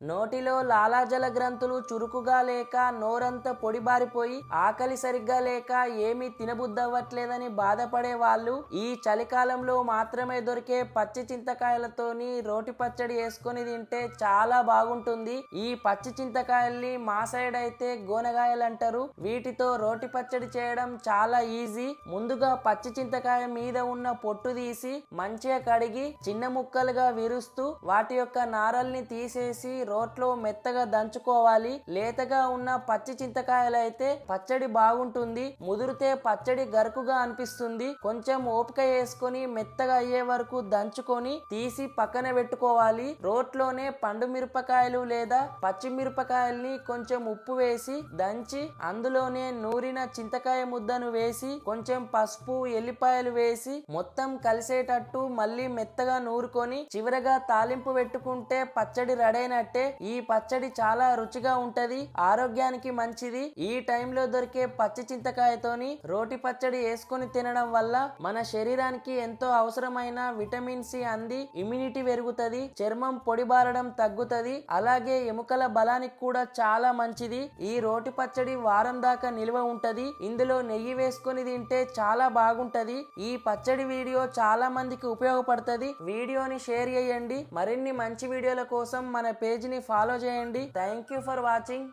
నోటిలో లాలాజల గ్రంథులు చురుకుగా లేక నోరంతా పొడిబారిపోయి ఆకలి సరిగ్గా లేక ఏమీ తినబుద్దవ్వట్లేదని బాధపడే వాళ్ళు ఈ చలికాలంలో మాత్రమే దొరికే పచ్చి చింతకాయలతోని రోటి పచ్చడి వేసుకొని తింటే చాలా బాగుంటుంది. ఈ పచ్చి చింతకాయల్ని మా సైడ్ అయితే గోనగాయలు అంటారు వీటితో రోటి పచ్చడి చేయడం చాలా ఈజీ. ముందుగా పచ్చి చింతకాయ మీద ఉన్న పొట్టు తీసి మంచిగా కడిగి చిన్న ముక్కలుగా విరుస్తూ వాటి యొక్క నారల్ని తీసేసి రోట్లో మెత్తగా దంచుకోవాలి. లేతగా ఉన్న పచ్చి చింతకాయలు అయితే పచ్చడి బాగుంటుంది. ముదిరితే పచ్చడి గరుకుగా అనిపిస్తుంది. కొంచెం ఓపిక వేసుకొని మెత్తగా అయ్యే వరకు దంచుకొని తీసి పక్కన పెట్టుకోవాలి. రోట్లోనే పండు మిరపకాయలు లేదా పచ్చిమిరపకాయల్ని కొంచెం ఉప్పు వేసి దంచి అందులోనే నూరిన చింతకాయ ముద్దను వేసి కొంచెం పసుపు ఎల్లిపాయలు వేసి మొత్తం కలిసేటట్టు మళ్ళీ మెత్తగా నూరుకొని చివరగా తాలింపు పెట్టుకుంటే పచ్చడి రెడైనట్టే ఈ పచ్చడి చాలా రుచిగా ఉంటది ఆరోగ్యానికి మంచిది. ఈ టైంలో దొరికే పచ్చి చింతకాయతోని రోటి పచ్చడి వేసుకొని తినడం వల్ల మన శరీరానికి ఎంతో అవసరమైన విటమిన్ సి అంది ఇమ్యూనిటీ పెరుగుతది చర్మం పొడిబారడం తగ్గుతది అలాగే ఎముకల బలానికి కూడా చాలా మంచిది. ఈ రోటి పచ్చడి వారం దాకా నిల్వ ఉంటది ఇందులో నెయ్యి వేసుకొని తింటే చాలా బాగుంటది. ఈ పచ్చడి వీడియో చాలా మందికి ఉపయోగపడుతుంది. వీడియోని షేర్ చేయండి. మరిన్ని మంచి వీడియోల కోసం మన పేజీ ని ఫాలో చేయండి. Thank you for watching